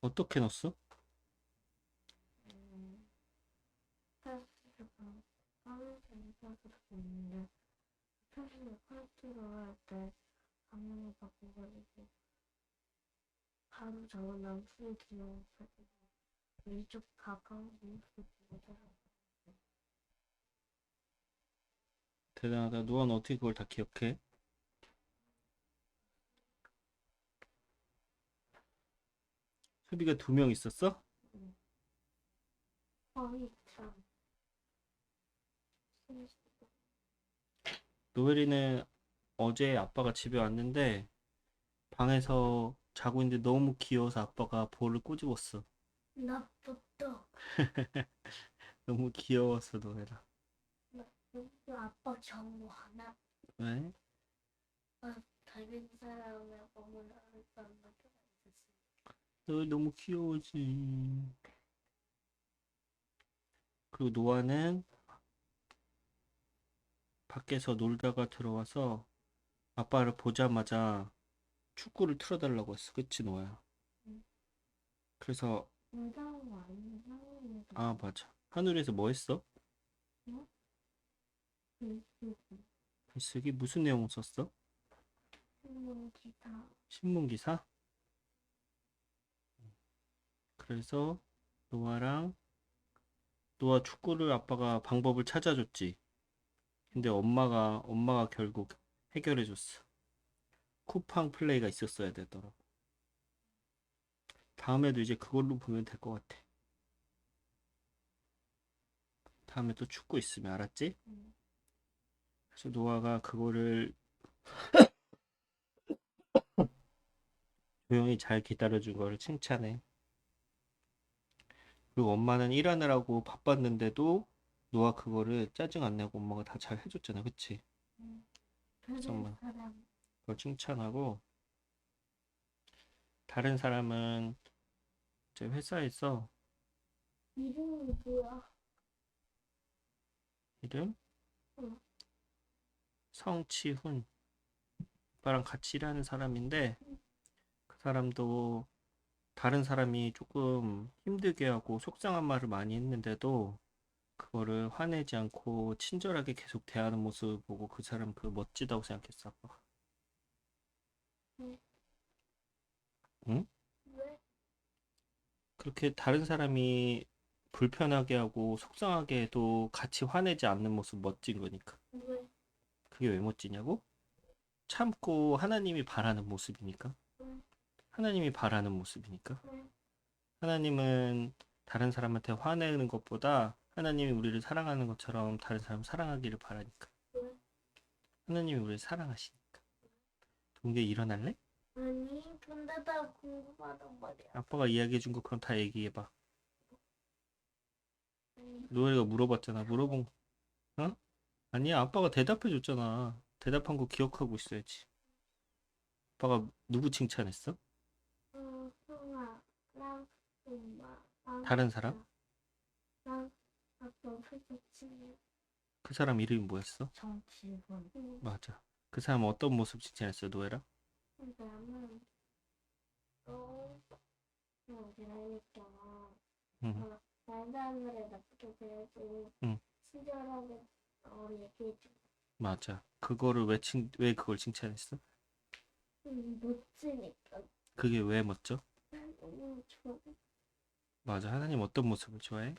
어떻게 넣었어? 대단하다. 노아는 어떻게 그걸 다 기억해? 수비가 두 명 있었어? 거의 노엘이는 어제 아빠가 집에 왔는데 방에서 자고 있는데 너무 귀여워서 아빠가 볼을 꼬집었어. 나부터 너무 귀여웠어, 노엘아. 아빠 정보 하나 왜? 다른 사람의 것도 있었 어. 너무 귀여워지. 그리고 노아는 밖에서 놀다가 들어와서 아빠를 보자마자 축구를 틀어달라고 했어. 그치, 노아야? 응. 그래서 아, 맞아. 하늘에서 뭐 했어? 글쓰기 무슨 내용 썼어? 신문 기사 신문 기사? 그래서 노아랑 노아 축구를 아빠가 방법을 찾아줬지. 근데 엄마가 엄마가 결국 해결해 줬어. 쿠팡 플레이가 있었어야 되더라고. 다음에도 이제 그걸로 보면 될 것 같아. 다음에 또 축구 있으면 알았지? 응. 그래서 노아가 그거를 조용히 잘 기다려준 거를 칭찬해. 그리고 엄마는 일하느라고 바빴는데도 노아 그거를 짜증 안 내고 엄마가 다 잘 해줬잖아. 그치? 다른 정말. 사람 그걸 칭찬하고 다른 사람은 제 회사에서 이름이 뭐야? 이름? 응. 성치훈 오빠랑 같이 일하는 사람인데 그 사람도 다른 사람이 조금 힘들게 하고 속상한 말을 많이 했는데도 그거를 화내지 않고 친절하게 계속 대하는 모습을 보고 그 사람 그 멋지다고 생각했어 아빠가 왜? 그렇게 다른 사람이 불편하게 하고 속상하게 해도 같이 화내지 않는 모습 멋진 거니까 왜? 그게 왜 멋지냐고? 참고 하나님이 바라는 모습이니까. 응. 하나님이 바라는 모습이니까. 왜? 하나님은 다른 사람한테 화내는 것보다 하나님이 우리를 사랑하는 것처럼 다른 사람 사랑하기를 바라니까. 왜? 하나님이 우리를 사랑하시니까. 동계 일어날래? 아니 근데 나 궁금하단 말이야. 아빠가 이야기해 준 거 그럼 다 얘기해 봐. 아니, 노엘이가 물어봤잖아. 물어본 거. 어? 아니야, 아빠가 대답해 줬잖아. 대답한 거 기억하고 있어야지. 아빠가 누구 칭찬했어? 다른 사람? 그 사람 이름이 뭐였어? 정치훈. 맞아. 그 사람 어떤 모습 칭찬했어, 노엘아? 나는 어, 어, 재밌잖아. 응. 말단을 나쁘게 대하고 응. 친절하게 어, 얘기해줘. 맞아. 그거를 왜 칭, 왜 그걸 칭찬했어? 음, 멋지니까 그게 왜 멋져? 너무 좋아. 맞아. 하나님 어떤 모습을 좋아해?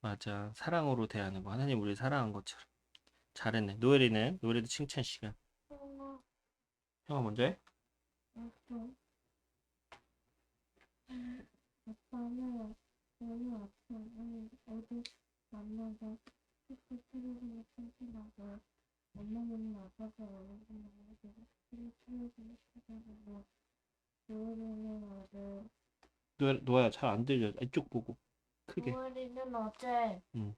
맞아. 사랑으로 대하는 거. 하나님 우리 사랑한 것처럼. 잘했네. 노엘이는 노엘이도 칭찬 시간. 형아, 먼저 해? 아빠. 음, 아빠는 오늘 아침에 어디 만나서 거를 숙소 차려주는 찾아보고 노을이는 어제 노아야 잘 안 들려. 이쪽 보고. 크게. 노을이는 어제 응.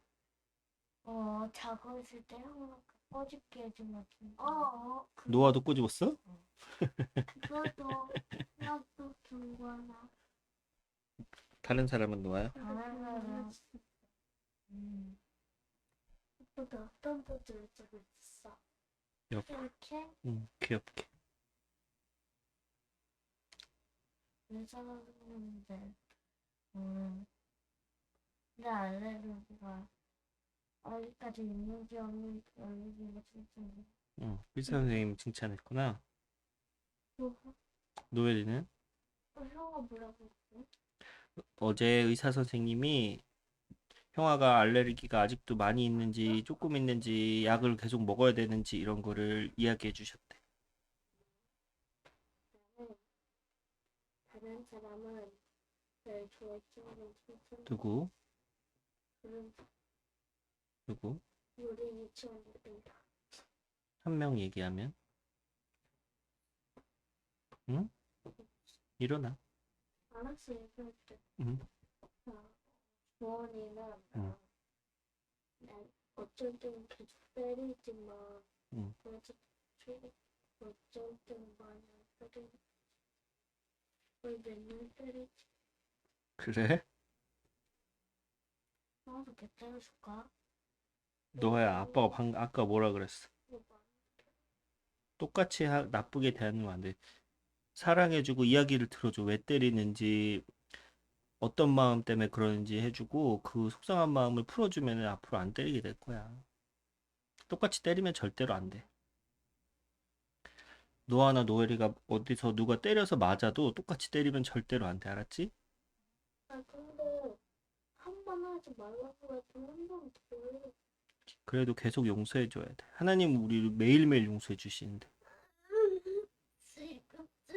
어 자고 있을 때 형아가 꺼집게 해주면 어어 노아도 꼬집었어? 그것도 나도 준 거야 다른 사람은 노아야? 아, 음. 오빠도 어떤 포즈를 쓰고 있었어? 옆. 이렇게 응, 귀엽게. 의사하는데 음, 내 알레르기가 어디까지 있는지 없는지 없는지가 진짜 응, 의사 선생님 칭찬했구나. 뭐, 노엘이는 어, 형아 뭐라고 했어? 어제 의사 선생님이 형아가 알레르기가 아직도 많이 있는지 조금 있는지 약을 계속 먹어야 되는지 이런 거를 이야기해 주셨대. 다른 사람은 날 좋아했지만 누구? 그런 누구? 우리 유치원 애들 한명 얘기하면? 응? 일어나. 알았어 얘기할게 응. 아, 주원이는 응. 난 어쩔 땐 계속 때리지만 응. 어쩔 땐 많이 안 때리고 그래? 너야 아빠가 방 아까 뭐라 그랬어? 똑같이 하, 나쁘게 대하면 안 돼. 사랑해주고 이야기를 들어줘. 왜 때리는지, 어떤 마음 때문에 그러는지 해주고, 그 속상한 마음을 풀어주면 앞으로 안 때리게 될 거야. 똑같이 때리면 절대로 안 돼. 노아나 노엘이가 어디서 누가 때려서 맞아도 똑같이 때리면 절대로 안 돼. 알았지? 아 근데 한 번 하지 말라고 해도 한번 더 해. 그래도 계속 용서해 줘야 돼. 하나님 우리를 매일매일 용서해 주시는데.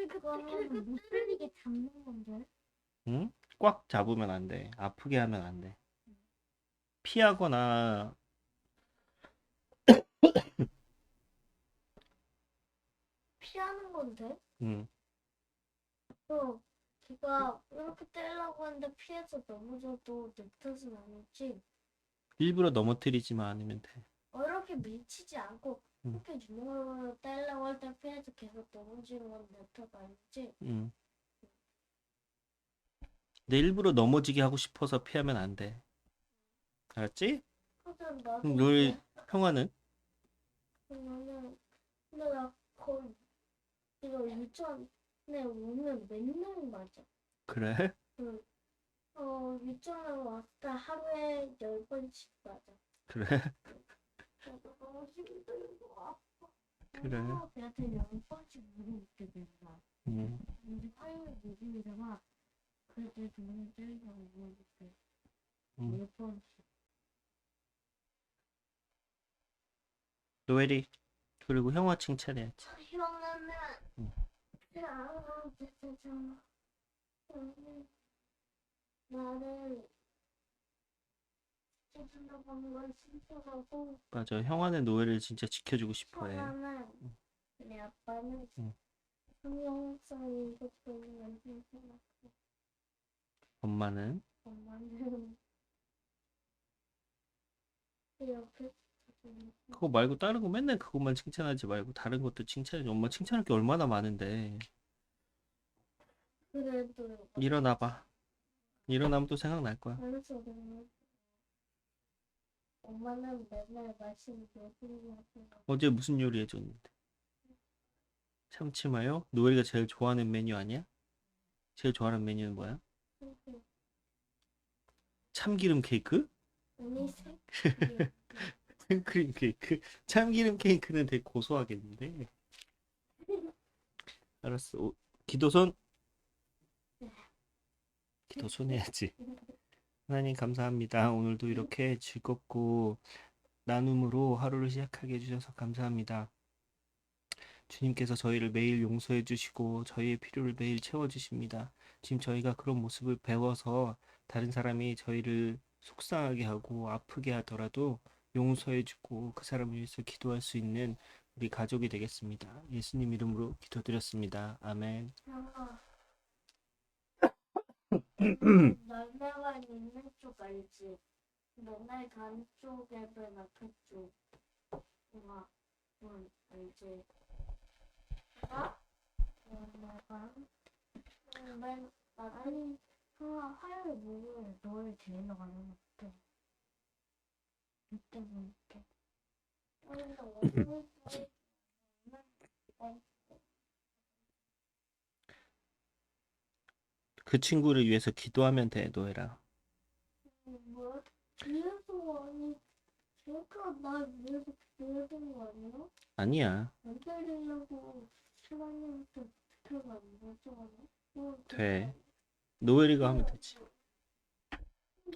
그거는 못 때리게 잡는 건데 응? 꽉 잡으면 안 돼. 아프게 하면 안 돼. 피하거나 피하는 건데 응. 또 걔가 이렇게 때리려고 하는데 피해서 넘어져도 내 탓은 아니지 일부러 넘어뜨리지만 않으면 돼. 어, 이렇게 밀치지 않고 응. 이렇게 주먹으로 때리려고 할 때 피해서 계속 넘어지는 건내탓 아니지 응. 내 일부러 넘어지게 하고 싶어서 피하면 안 돼. 알았지? 그럼 나도 그럼 형아는? 나는 근데 나 거의 이거 유치원에 오면 맨날 맞아 그래? 그, 어, 왔을 때 하루에 열 번씩 맞아. 그래? 그래서 너무 힘들고 아파. 그래. 걔한테 열 번씩 물어볼게 된다. 응. 우리 화요일 목요일에만 그때 돈을 때리자고 물어볼게. 응. 열 번씩. 노엘이 그리고 형아 칭찬해야지. 형아는 응. 지켜준다고 맞아. 형아는 노엘을 진짜 지켜주고 싶어해. 하나는 내 아빠는 응. 성형성 이것도 있는 생각 엄마는 엄마는 그 옆에 그거 말고 다른 거 맨날 그것만 칭찬하지 말고 다른 것도 칭찬해. 엄마 칭찬할 게 얼마나 많은데. 그래도 일어나 봐. 일어나면 또 생각날 거야. 엄마는 맨날 맛있는 요리를 어제 무슨 요리 해줬는데? 참치마요? 노엘이가 제일 좋아하는 메뉴 아니야? 제일 좋아하는 메뉴는 뭐야? 참기름 케이크? 언니 생 생크림 케이크? 참기름 케이크는 되게 고소하겠는데? 알았어. 오, 기도손? 기도손 해야지. 하나님 감사합니다. 오늘도 이렇게 즐겁고 나눔으로 하루를 시작하게 해주셔서 감사합니다. 주님께서 저희를 매일 용서해 주시고 저희의 필요를 매일 채워 주십니다. 지금 저희가 그런 모습을 배워서 다른 사람이 저희를 속상하게 하고 아프게 하더라도 용서해 주고 그 사람을 위해서 기도할 수 있는 우리 가족이 되겠습니다. 예수님 이름으로 기도드렸습니다. 아멘. 열매가 있는 쪽 알지? 맨날 가는 쪽에도 앞에 쪽 형아 응 알지? 어? 열매가 맨 아니 형아 화요일 목요일 너를 데리러 가는 어 그 친구를 위해서 기도하면 돼, 노해라. 아니야. 돼. 노엘이가 하면 되지.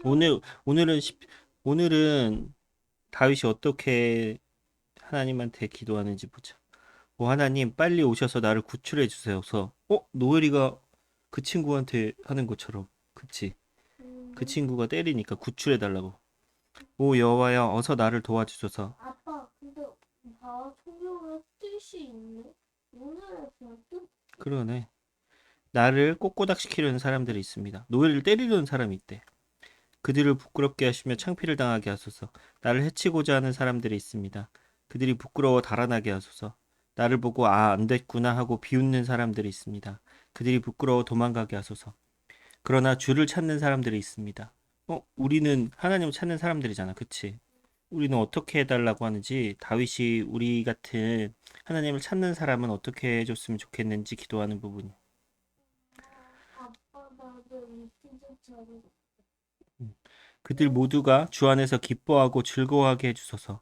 오늘 오늘은 십, 오늘은 다윗이 어떻게 하나님한테 기도하는지 보자. 오 하나님 빨리 오셔서 나를 구출해 주세요서. 어 노엘이가 그 친구한테 하는 것처럼. 그치? 음, 그 친구가 때리니까 구출해 달라고. 오 여호와여 어서 나를 도와주소서. 아빠 근데 봐 성경에 뜻이 있네. 오늘의 별 뜻? 그러네. 나를 꼬꼬닥 시키려는 사람들이 있습니다. 노예를 때리려는 사람이 있대. 그들을 부끄럽게 하시며 창피를 당하게 하소서. 나를 해치고자 하는 사람들이 있습니다. 그들이 부끄러워 달아나게 하소서. 나를 보고 아, 안 됐구나 하고 비웃는 사람들이 있습니다. 그들이 부끄러워 도망가게 하소서. 그러나 주를 찾는 사람들이 있습니다. 어, 우리는 하나님을 찾는 사람들이잖아. 그치? 우리는 어떻게 해달라고 하는지 다윗이 우리 같은 하나님을 찾는 사람은 어떻게 해줬으면 좋겠는지 기도하는 부분이. 아빠 나도 이. 그들 모두가 주 안에서 기뻐하고 즐거워하게 해주소서.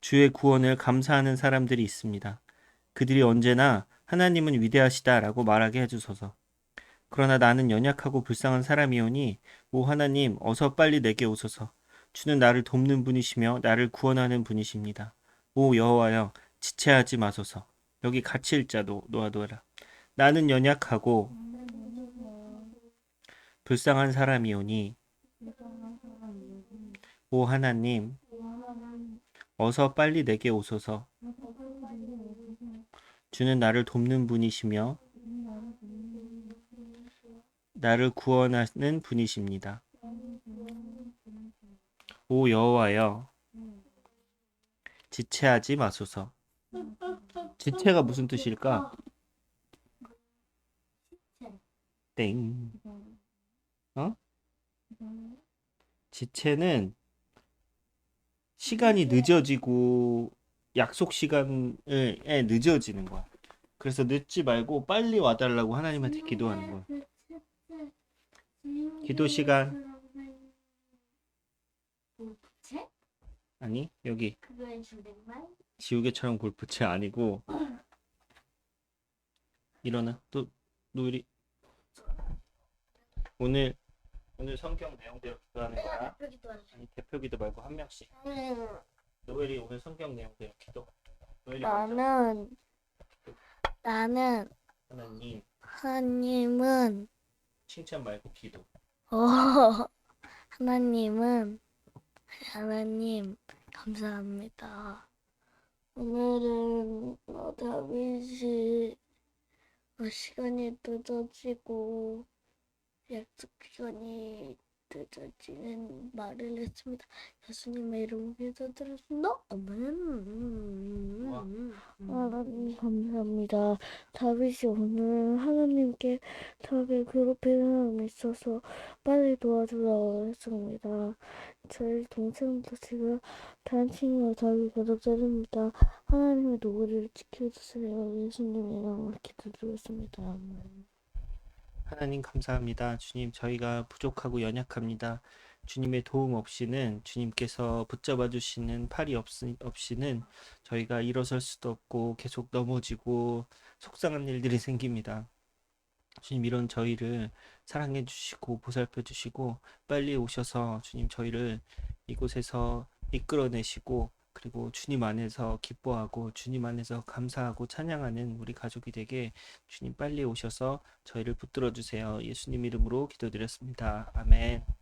주의 구원을 감사하는 사람들이 있습니다. 그들이 언제나 하나님은 위대하시다라고 말하게 해주소서. 그러나 나는 연약하고 불쌍한 사람이오니 오 하나님 어서 빨리 내게 오소서. 주는 나를 돕는 분이시며 나를 구원하는 분이십니다. 오 여호와여 지체하지 마소서. 여기 같이 읽자 노, 놓아둬라. 나는 연약하고 불쌍한 사람이오니 오 하나님 어서 빨리 내게 오소서. 주는 나를 돕는 분이시며 나를 구원하는 분이십니다. 오 여호와여 지체하지 마소서. 지체가 무슨 뜻일까? 땡. 어? 지체는 시간이 늦어지고 약속 시간에 늦어지는 거야. 그래서 늦지 말고 빨리 와달라고 하나님한테 기도하는 거야. 기도 시간. 아니 여기? 지우개처럼 골프채 아니고 일어나 또 노일이 오늘 오늘 성경 내용대로 기도하는 거야. 대표기도 하는 아니 대표기도 말고 한 명씩. 중. 노엘이 오늘 성경 내용대로 기도. 노엘이 먼저 나는 나는 하나님 하나님은 칭찬 말고 기도. 어 하나님은 하나님 감사합니다. 오늘은 어, 다윗이 어, 시간이 늦어지고 약속 시간이 늦어지는 말을 했습니다. 예수님의 이름으로 기도드렸습니다. 아멘. 하나님 감사합니다. 다윗이 오늘 하나님께 저를 괴롭히는 사람이 있어서 빨리 도와주라고 했습니다. 저희 동생도 지금 다른 친구가 저를 때립니다. 하나님의 노고를 지켜주세요. 예수님의 이름으로 기도드렸습니다. 아멘. 하나님 감사합니다. 주님 저희가 부족하고 연약합니다. 주님의 도움 없이는 주님께서 붙잡아 주시는 팔이 없, 없이는 저희가 일어설 수도 없고 계속 넘어지고 속상한 일들이 생깁니다. 주님 이런 저희를 사랑해 주시고 보살펴 주시고 빨리 오셔서 주님 저희를 이곳에서 이끌어내시고 그리고 주님 안에서 기뻐하고 주님 안에서 감사하고 찬양하는 우리 가족이 되게 주님 빨리 오셔서 저희를 붙들어 주세요. 예수님 이름으로 기도드렸습니다. 아멘.